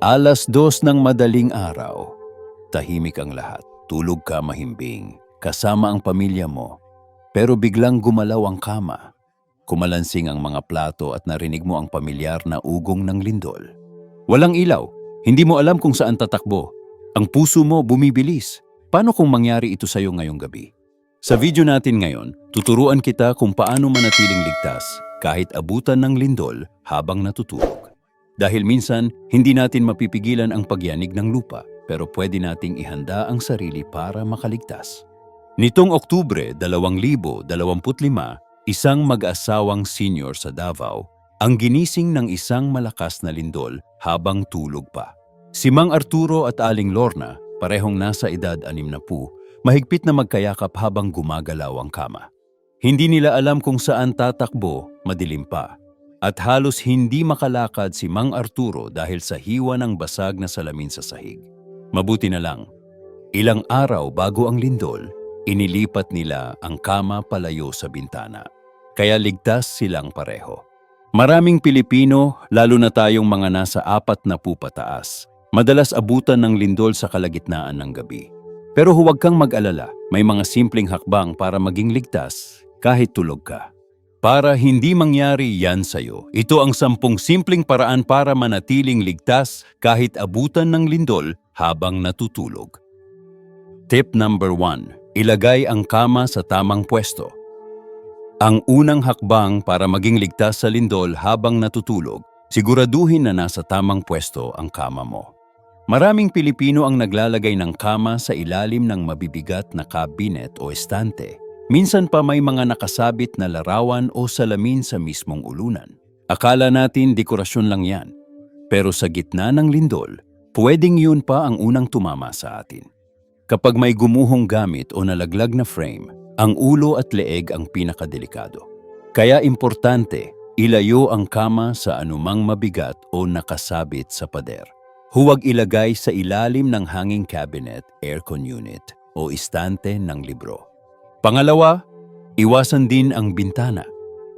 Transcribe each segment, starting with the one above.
Alas dos ng madaling araw. Tahimik ang lahat. Tulog ka mahimbing. Kasama ang pamilya mo. Pero biglang gumalaw ang kama. Kumalansing ang mga plato at narinig mo ang pamilyar na ugong ng lindol. Walang ilaw. Hindi mo alam kung saan tatakbo. Ang puso mo bumibilis. Paano kung mangyari ito sa'yo ngayong gabi? Sa video natin ngayon, tuturuan kita kung paano manatiling ligtas kahit abutan ng lindol habang natutulog. Dahil minsan, hindi natin mapipigilan ang pagyanig ng lupa, pero pwede nating ihanda ang sarili para makaligtas. Nitong Oktubre 2025, isang mag-asawang senior sa Davao ang ginising ng isang malakas na lindol habang tulog pa. Si Mang Arturo at Aling Lorna, parehong nasa edad 60, mahigpit na magkayakap habang gumagalaw ang kama. Hindi nila alam kung saan tatakbo, madilim pa. At halos hindi makalakad si Mang Arturo dahil sa hiwa ng basag na salamin sa sahig. Mabuti na lang, ilang araw bago ang lindol, inilipat nila ang kama palayo sa bintana. Kaya ligtas silang pareho. Maraming Pilipino, lalo na tayong mga nasa apat na pupataas, madalas abutan ng lindol sa kalagitnaan ng gabi. Pero huwag kang mag-alala, may mga simpleng hakbang para maging ligtas kahit tulog ka. Para hindi mangyari yan sa'yo, ito ang sampung simpleng paraan para manatiling ligtas kahit abutan ng lindol habang natutulog. Tip number 1. Ilagay ang kama sa tamang pwesto. Ang unang hakbang para maging ligtas sa lindol habang natutulog, siguraduhin na nasa tamang pwesto ang kama mo. Maraming Pilipino ang naglalagay ng kama sa ilalim ng mabibigat na kabinet o estante. Minsan pa may mga nakasabit na larawan o salamin sa mismong ulunan. Akala natin dekorasyon lang yan. Pero sa gitna ng lindol, pwedeng yun pa ang unang tumama sa atin. Kapag may gumuhong gamit o nalaglag na frame, ang ulo at leeg ang pinakadelikado. Kaya importante, ilayo ang kama sa anumang mabigat o nakasabit sa pader. Huwag ilagay sa ilalim ng hanging cabinet, aircon unit o istante ng libro. Pangalawa, iwasan din ang bintana.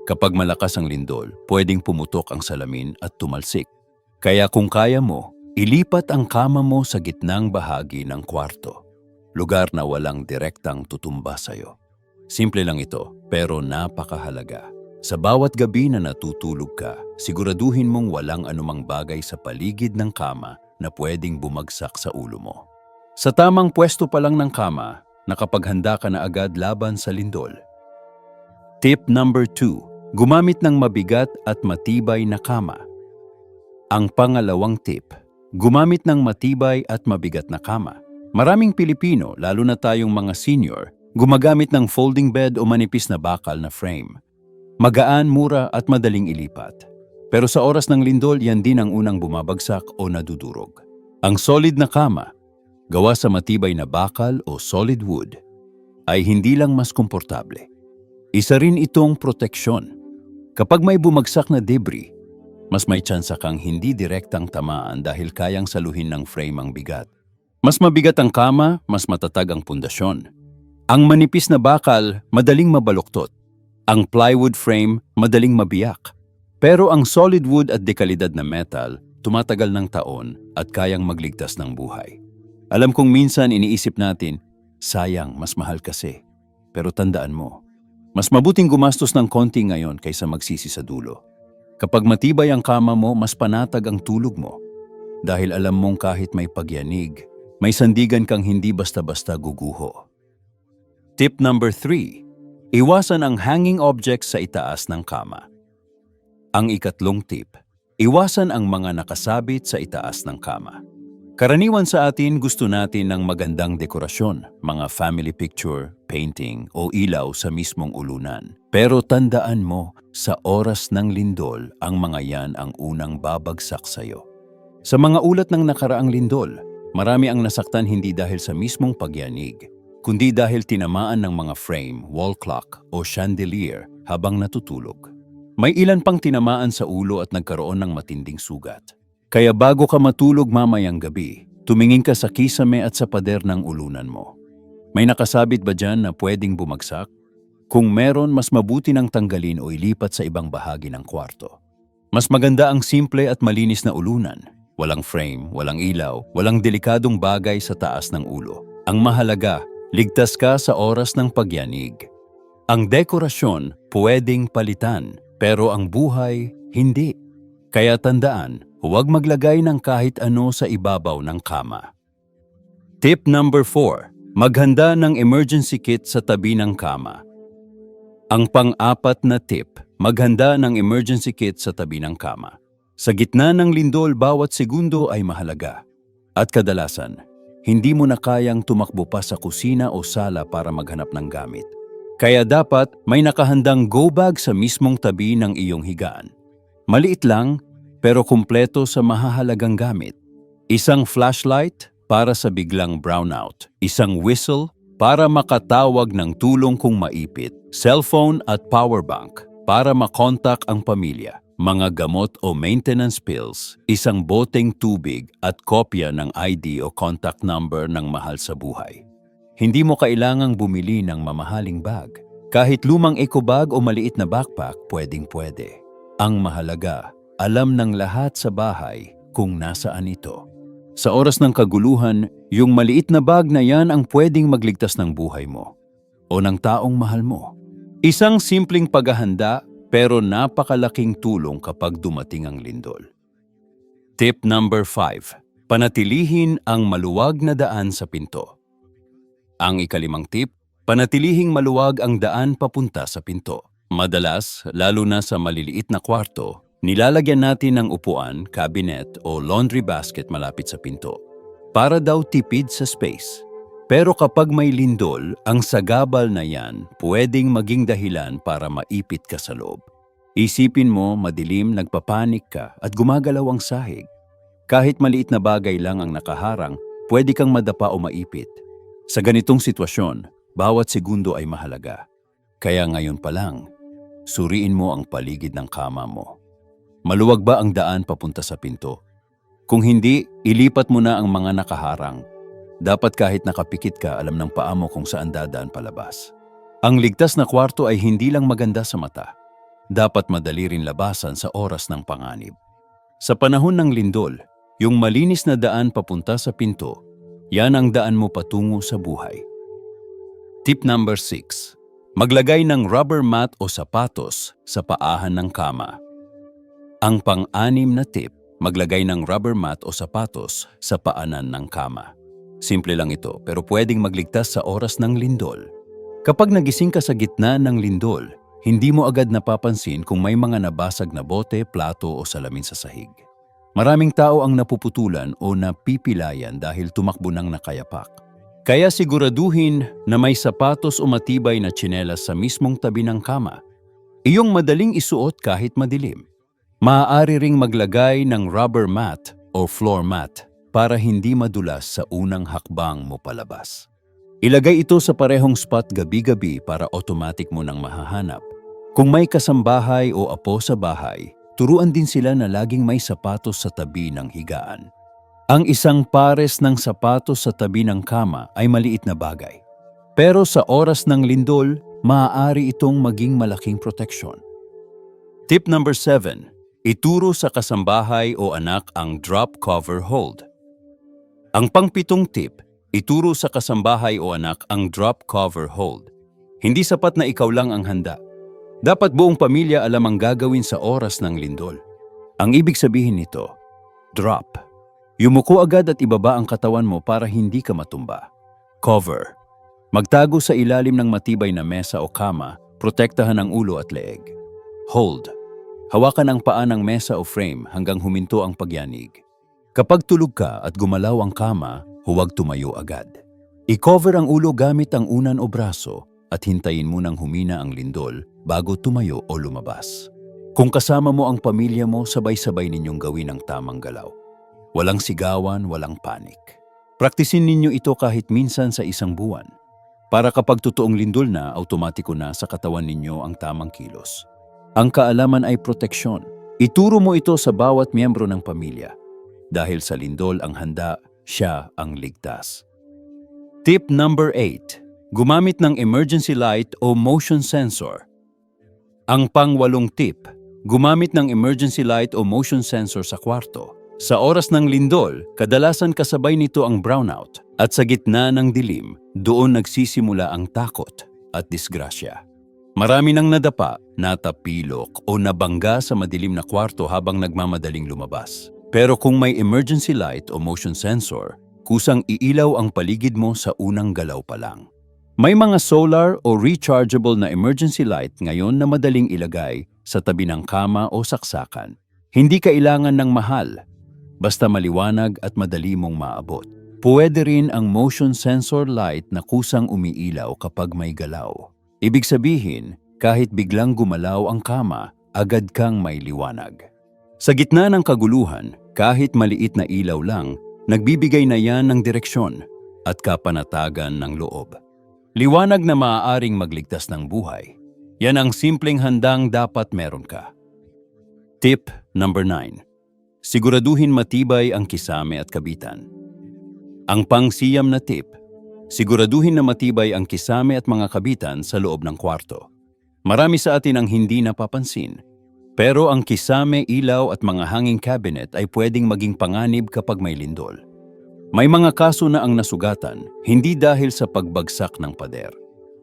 Kapag malakas ang lindol, pwedeng pumutok ang salamin at tumalsik. Kaya kung kaya mo, ilipat ang kama mo sa gitnang bahagi ng kwarto. Lugar na walang direktang tutumba sa'yo. Simple lang ito, pero napakahalaga. Sa bawat gabi na natutulog ka, siguraduhin mong walang anumang bagay sa paligid ng kama na pwedeng bumagsak sa ulo mo. Sa tamang pwesto pa lang ng kama, nakapaghanda ka na agad laban sa lindol. Tip number 2. Gumamit ng mabigat at matibay na kama. Ang pangalawang tip, gumamit ng matibay at mabigat na kama. Maraming Pilipino, lalo na tayong mga senior, gumagamit ng folding bed o manipis na bakal na frame. Magaan, mura at madaling ilipat. Pero sa oras ng lindol, yan din ang unang bumabagsak o nadudurog. Ang solid na kama, gawa sa matibay na bakal o solid wood, ay hindi lang mas komportable. Isa rin itong proteksyon. Kapag may bumagsak na debris, mas may tsansa kang hindi direktang tamaan dahil kayang saluhin ng frame ang bigat. Mas mabigat ang kama, mas matatag ang pundasyon. Ang manipis na bakal, madaling mabaluktot. Ang plywood frame, madaling mabiyak. Pero ang solid wood at dekalidad na metal, tumatagal ng taon at kayang magligtas ng buhay. Alam kong minsan iniisip natin, sayang, mas mahal kasi. Pero tandaan mo, mas mabuting gumastos ng konti ngayon kaysa magsisi sa dulo. Kapag matibay ang kama mo, mas panatag ang tulog mo. Dahil alam mong kahit may pagyanig, may sandigan kang hindi basta-basta guguho. Tip number 3. Iwasan ang hanging objects sa itaas ng kama. Ang ikatlong tip, iwasan ang mga nakasabit sa itaas ng kama. Karaniwan sa atin gusto natin ng magandang dekorasyon, mga family picture, painting o ilaw sa mismong ulunan. Pero tandaan mo, sa oras ng lindol, ang mga yan ang unang babagsak sa'yo. Sa mga ulat ng nakaraang lindol, marami ang nasaktan hindi dahil sa mismong pagyanig, kundi dahil tinamaan ng mga frame, wall clock o chandelier habang natutulog. May ilan pang tinamaan sa ulo at nagkaroon ng matinding sugat. Kaya bago ka matulog mamayang gabi, tumingin ka sa kisame at sa pader ng ulunan mo. May nakasabit ba dyan na pwedeng bumagsak? Kung meron, mas mabuti nang tanggalin o ilipat sa ibang bahagi ng kwarto. Mas maganda ang simple at malinis na ulunan. Walang frame, walang ilaw, walang delikadong bagay sa taas ng ulo. Ang mahalaga, ligtas ka sa oras ng pagyanig. Ang dekorasyon pwedeng palitan, pero ang buhay hindi. Kaya tandaan, huwag maglagay ng kahit ano sa ibabaw ng kama. Tip number 4. Maghanda ng emergency kit sa tabi ng kama. Ang pang-apat na tip, maghanda ng emergency kit sa tabi ng kama. Sa gitna ng lindol, bawat segundo ay mahalaga. At kadalasan, hindi mo na kayang tumakbo pa sa kusina o sala para maghanap ng gamit. Kaya dapat may nakahandang go bag sa mismong tabi ng iyong higaan. Maliit lang, pero kumpleto sa mahahalagang gamit. Isang flashlight para sa biglang brownout. Isang whistle para makatawag ng tulong kung maipit. Cellphone at power bank para makontak ang pamilya. Mga gamot o maintenance pills, isang boteng tubig at kopya ng ID o contact number ng mahal sa buhay. Hindi mo kailangang bumili ng mamahaling bag. Kahit lumang eco bag o maliit na backpack, pwedeng pwede. Ang mahalaga, alam ng lahat sa bahay kung nasaan ito. Sa oras ng kaguluhan, yung maliit na bag na yan ang pwedeng magligtas ng buhay mo o ng taong mahal mo. Isang simpleng paghahanda pero napakalaking tulong kapag dumating ang lindol. Tip number 5. Panatilihin ang maluwag na daan sa pinto. Ang ikalimang tip, panatilihing maluwag ang daan papunta sa pinto. Madalas, lalo na sa maliliit na kwarto, nilalagyan natin ng upuan, cabinet o laundry basket malapit sa pinto. Para daw tipid sa space. Pero kapag may lindol, ang sagabal na yan pwedeng maging dahilan para maipit ka sa loob. Isipin mo madilim, nagpapanik ka at gumagalaw ang sahig. Kahit maliit na bagay lang ang nakaharang, pwede kang madapa o maipit. Sa ganitong sitwasyon, bawat segundo ay mahalaga. Kaya ngayon pa lang, suriin mo ang paligid ng kama mo. Maluwag ba ang daan papunta sa pinto? Kung hindi, ilipat mo na ang mga nakaharang. Dapat kahit nakapikit ka, alam ng paa mo kung saan dadaan palabas. Ang ligtas na kwarto ay hindi lang maganda sa mata. Dapat madali rin labasan sa oras ng panganib. Sa panahon ng lindol, yung malinis na daan papunta sa pinto, yan ang daan mo patungo sa buhay. Tip number 6. Maglagay ng rubber mat o sapatos sa paahan ng kama. Ang pang-anim na tip, maglagay ng rubber mat o sapatos sa paanan ng kama. Simple lang ito pero pwedeng magligtas sa oras ng lindol. Kapag nagising ka sa gitna ng lindol, hindi mo agad napapansin kung may mga nabasag na bote, plato o salamin sa sahig. Maraming tao ang napuputulan o napipilayan dahil tumakbo ng nakayapak. Kaya siguraduhin na may sapatos o matibay na tsinelas sa mismong tabi ng kama. Iyong madaling isuot kahit madilim. Maaari ring maglagay ng rubber mat o floor mat para hindi madulas sa unang hakbang mo palabas. Ilagay ito sa parehong spot gabi-gabi para automatic mo nang mahahanap. Kung may kasambahay o apo sa bahay, turuan din sila na laging may sapatos sa tabi ng higaan. Ang isang pares ng sapatos sa tabi ng kama ay maliit na bagay. Pero sa oras ng lindol, maaari itong maging malaking proteksyon. Tip number 7. Ituro sa kasambahay o anak ang drop cover hold. Ang pangpitong tip, ituro sa kasambahay o anak ang drop cover hold. Hindi sapat na ikaw lang ang handa. Dapat buong pamilya alam ang gagawin sa oras ng lindol. Ang ibig sabihin nito, drop. Yumuko agad at ibaba ang katawan mo para hindi ka matumba. Cover. Magtago sa ilalim ng matibay na mesa o kama, protektahan ang ulo at leeg. Hold. Hawakan ang paa ng mesa o frame hanggang huminto ang pagyanig. Kapag tulog ka at gumalaw ang kama, huwag tumayo agad. I-cover ang ulo gamit ang unan o braso at hintayin mo nang humina ang lindol bago tumayo o lumabas. Kung kasama mo ang pamilya mo, sabay-sabay ninyong gawin ang tamang galaw. Walang sigawan, walang panik. Praktisin ninyo ito kahit minsan sa isang buwan. Para kapag totoong lindol na, automatiko na sa katawan ninyo ang tamang kilos. Ang kaalaman ay proteksyon. Ituro mo ito sa bawat miyembro ng pamilya dahil sa lindol ang handa, siya ang ligtas. Tip number 8. Gumamit ng emergency light o motion sensor. Ang pangwalong tip, gumamit ng emergency light o motion sensor sa kwarto. Sa oras ng lindol, kadalasan kasabay nito ang brownout at sa gitna ng dilim, doon nagsisimula ang takot at disgrasya. Marami nang nadapa, natapilok o nabangga sa madilim na kwarto habang nagmamadaling lumabas. Pero kung may emergency light o motion sensor, kusang iilaw ang paligid mo sa unang galaw pa lang. May mga solar o rechargeable na emergency light ngayon na madaling ilagay sa tabi ng kama o saksakan. Hindi kailangan ng mahal, basta maliwanag at madali mong maabot. Pwede rin ang motion sensor light na kusang umiilaw kapag may galaw. Ibig sabihin, kahit biglang gumalaw ang kama, agad kang may liwanag. Sa gitna ng kaguluhan, kahit maliit na ilaw lang, nagbibigay na yan ng direksyon at kapanatagan ng loob. Liwanag na maaaring magligtas ng buhay. Yan ang simpleng handang dapat meron ka. Tip number 9. Siguraduhin matibay ang kisame at kabitan. Ang pangsiyam na tip, siguraduhin na matibay ang kisame at mga kabitan sa loob ng kwarto. Marami sa atin ang hindi napapansin, pero ang kisame, ilaw at mga hanging cabinet ay pwedeng maging panganib kapag may lindol. May mga kaso na ang nasugatan hindi dahil sa pagbagsak ng pader,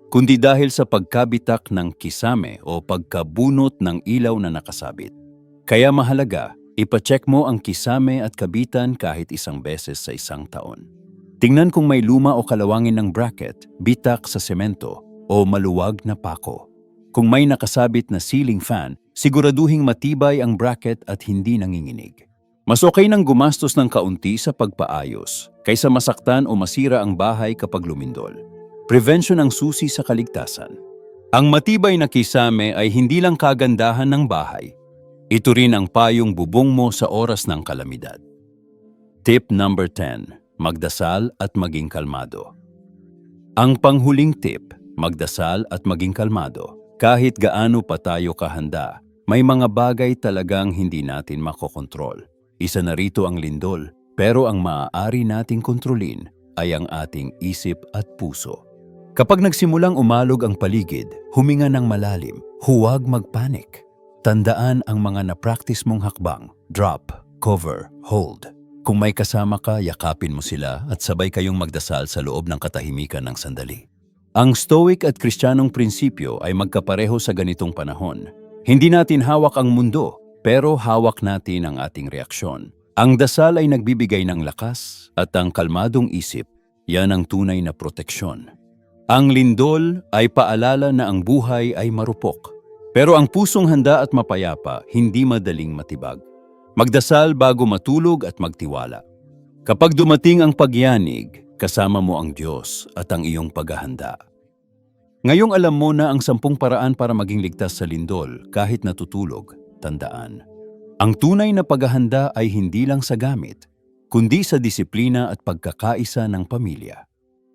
kundi dahil sa pagkabitak ng kisame o pagkabunot ng ilaw na nakasabit. Kaya mahalaga, ipacheck mo ang kisame at kabitan kahit isang beses sa isang taon. Tingnan kung may luma o kalawangin ng bracket, bitak sa semento o maluwag na pako. Kung may nakasabit na ceiling fan, siguraduhing matibay ang bracket at hindi nanginginig. Mas okay nang gumastos ng kaunti sa pagpaayos kaysa masaktan o masira ang bahay kapag lumindol. Prevention ang susi sa kaligtasan. Ang matibay na kisame ay hindi lang kagandahan ng bahay. Ito rin ang payong bubong mo sa oras ng kalamidad. Tip number 10. Magdasal at maging kalmado. Ang panghuling tip, magdasal at maging kalmado. Kahit gaano pa tayo kahanda, may mga bagay talagang hindi natin makokontrol. Isa na rito ang lindol, pero ang maaari nating kontrolin ay ang ating isip at puso. Kapag nagsimulang umalog ang paligid, huminga ng malalim, huwag magpanik. Tandaan ang mga na-practice mong hakbang, drop, cover, hold. Kung may kasama ka, yakapin mo sila at sabay kayong magdasal sa loob ng katahimikan ng sandali. Ang Stoic at Kristiyanong prinsipyo ay magkapareho sa ganitong panahon. Hindi natin hawak ang mundo, pero hawak natin ang ating reaksyon. Ang dasal ay nagbibigay ng lakas at ang kalmadong isip, yan ang tunay na proteksyon. Ang lindol ay paalala na ang buhay ay marupok. Pero ang pusong handa at mapayapa, hindi madaling matibag. Magdasal bago matulog at magtiwala. Kapag dumating ang pagyanig, kasama mo ang Diyos at ang iyong paghahanda. Ngayong alam mo na ang sampung paraan para maging ligtas sa lindol kahit natutulog, tandaan. Ang tunay na paghahanda ay hindi lang sa gamit, kundi sa disiplina at pagkakaisa ng pamilya.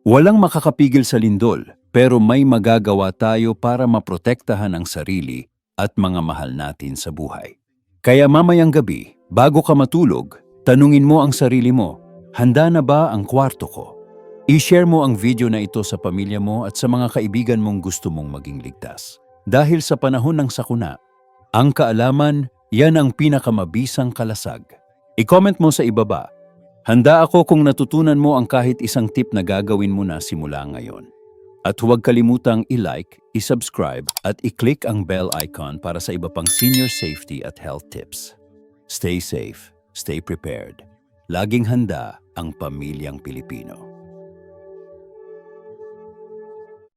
Walang makakapigil sa lindol, pero may magagawa tayo para maprotektahan ang sarili at mga mahal natin sa buhay. Kaya mamayang gabi, bago ka matulog, tanungin mo ang sarili mo, handa na ba ang kwarto ko? I-share mo ang video na ito sa pamilya mo at sa mga kaibigan mong gusto mong maging ligtas. Dahil sa panahon ng sakuna, ang kaalaman, yan ang pinakamabisang kalasag. I-comment mo sa ibaba. Handa ako kung natutunan mo ang kahit isang tip na gagawin mo na simula ngayon. At huwag kalimutang i-like, i-subscribe at i-click ang bell icon para sa iba pang senior safety at health tips. Stay safe, stay prepared. Laging handa ang pamilyang Pilipino.